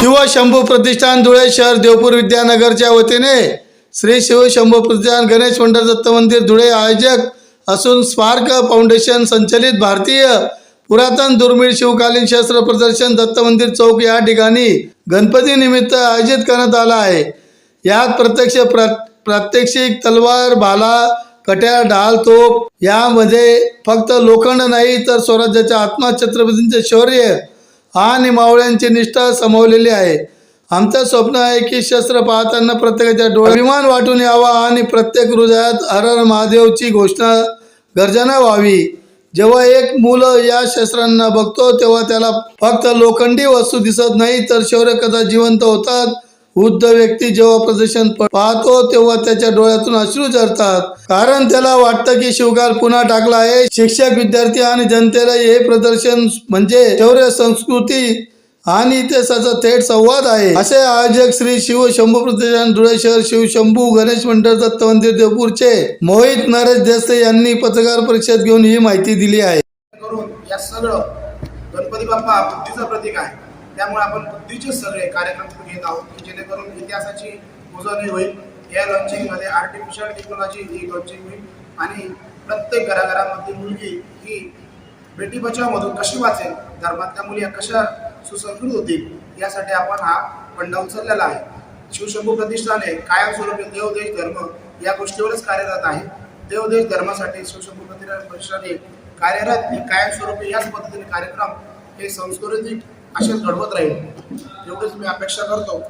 शंभू प्रतिष्ठान धुळे शहर देवपूर विद्यानगरच्या वतीने श्री शिव शंभू प्रतिष्ठान गणेश मंडळ दत्त मंदिर धुळे आयोजक असून स्पार्क फाउंडेशन संचलित भारतीय पुरातन दुर्मिळ शिवकालीन शस्त्र प्रदर्शन दत्त मंदिर चौक या ठिकाणी गणपती निमित्त आयोजित करण्यात आला आहे. यात प्रत्यक्ष प्रा प्रात्यक्षिक तलवार भाला कट्या ढाल तोप यामध्ये फक्त लोखंड नाही तर स्वराज्याच्या आत्मा छत्रपतींचे शौर्य आणि मावळ्यांची निष्ठा समवलेली आहे. आमचं स्वप्न आहे की शस्त्र पाहताना प्रत्येकाच्या डोळ्या अभिमान वाटून यावा आणि प्रत्येक हृदयात हर हर महादेवची घोषणा गर्जना व्हावी. जेव्हा एक मुलं या शस्त्रांना बघतो तेव्हा त्याला फक्त लोखंडी वस्तू दिसत नाही तर शौर्यकथा जिवंत होतात. वृद्ध व्यक्ती जेव्हा प्रदर्शन पाहतो तेव्हा त्याच्या डोळ्यातून अश्रू झरतात. कारण त्याला वाटतं की शिवकाल पुन्हा टाकला आहे. शिक्षक विद्यार्थी आणि जनतेला हे प्रदर्शन म्हणजे शौर्य संस्कृती आणि इतिहासाचा थेट संवाद आहे. असे आयोजक श्री शिव शंभू प्रतिष्ठान धुळे शहर शिव शंभू गणेश मंडळ दत्त मंदिर देवपूरचे मोहित नरेश देसाई यांनी पत्रकार परिषद घेऊन ही माहिती दिली आहे. करून या सगळं गणपती बाप्पा बुद्धीचं प्रतीक आहे. त्यामुळे आपण बुद्धीचे सगळे कार्यक्रम घेत आहोत की जेणेकरून इतिहासाची उजळणी होईल. या लॉन्चिंगमध्ये आर्टिफिशियल टेक्नॉलॉजी ही लॉन्चिंग होईल. आणि प्रत्येक घराघरामध्ये मुलगी ही बेटी बचावमधून कशी वाचेल धर्मातल्या मुली कशा सुसंस्कृत होतील यासाठी आपण हा फंडा उचललेला आहे. शिवशंभू प्रतिष्ठाने कायमस्वरूपी देव देश धर्म या गोष्टीवरच कार्यरत आहे. देव देश धर्मासाठी शिवशंभू प्रतिष्ठान प्रतिष्ठाने कार्यरत कायमस्वरूपी याच पद्धतीने कार्यक्रम हे सांस्कृतिक असेच घडवत राहील. एवढीच मी अपेक्षा करतो.